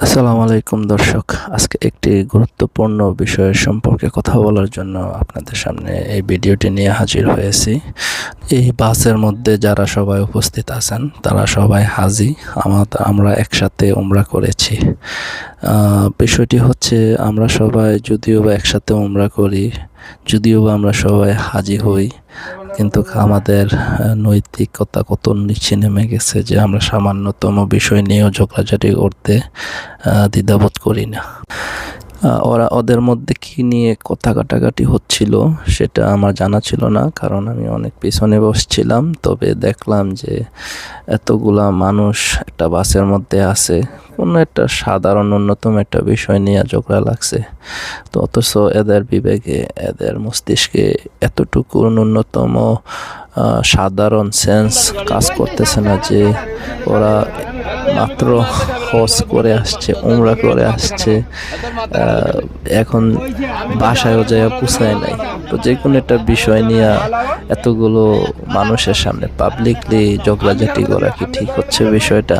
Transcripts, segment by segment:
আসসালামু আলাইকুম দর্শক। আজকে একটি গুরুত্বপূর্ণ বিষয়ের সম্পর্কে কথা বলার জন্য আপনাদের সামনে এই ভিডিওটি নিয়ে হাজির হয়েছি। এই বাসের মধ্যে যারা সবাই উপস্থিত আছেন, তারা সবাই হাজি। আমা- আমরা একসাথে উমরা করেছি। বিষয়টি হচ্ছে আমরা সবাই যদিও বা একসাথে উমরা করি, যদিও বা আমরা সবাই হাজি হই কিন্তু আমাদের নৈতিকতা কত নিচে নেমে গেছে যে আমরা সামান্যতম বিষয় নিয়েও ঝগড়াঝাটি করতে দ্বিধাবোধ করি না। ওরা ওদের মধ্যে কি নিয়ে কথা কাটাকাটি হচ্ছিল সেটা আমার জানা ছিল না, কারণ আমি অনেক পিছনে বসছিলাম। তবে দেখলাম যে এতগুলা মানুষ একটা বাসের মধ্যে আছে, কোনো একটা সাধারণ অন্যতম একটা বিষয় নিয়ে ঝগড়া লাগছে। তো অথচ এদের বিবেকে, এদের মস্তিষ্কে এতটুকু ন্যূনতম সাধারণ সেন্স কাজ করতেছে না যে ওরা মাত্র হজ করে আসছে, উমরা করে আসছে। এখন বাসায়ও যায় পুষায় নাই। তো যে কোনো একটা বিষয় নিয়ে এতগুলো মানুষের সামনে পাবলিকলি ঝগড়াঝাটি করা কি ঠিক হচ্ছে বিষয়টা?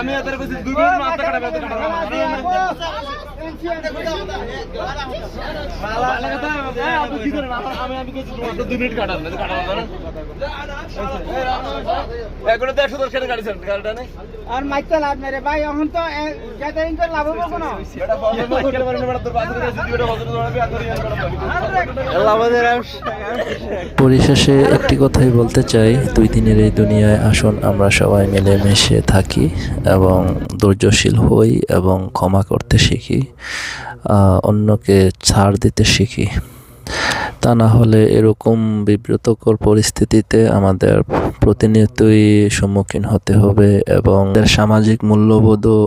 আমি এত কইছি দুই মিনিট মারতে খাড়া মারতে খাড়া আপনি কি করেন আমার আমি আমি কইছি দুই মিনিট কাটান জানেন এগুলো তো একশো দশ টাকা গাড়ি গাড়িটা নেই। আর লাভ নাই রে ভাই এখন তো গ্যাদারিং করে লাভ হব কোনো? আমাদের পরিশেষে একটি কথাই বলতে চাই দুই দিনের এই দুনিয়ায় আসুন আমরা সবাই মিলেমিশে থাকি এবং ধৈর্যশীল হই এবং ক্ষমা করতে শিখি অন্যকে ছাড় দিতে শিখি। তা না হলে এরকম বিব্রতকর পরিস্থিতিতে আমাদের প্রতিনিয়তই সম্মুখীন হতে হবে এবং সামাজিক মূল্যবোধও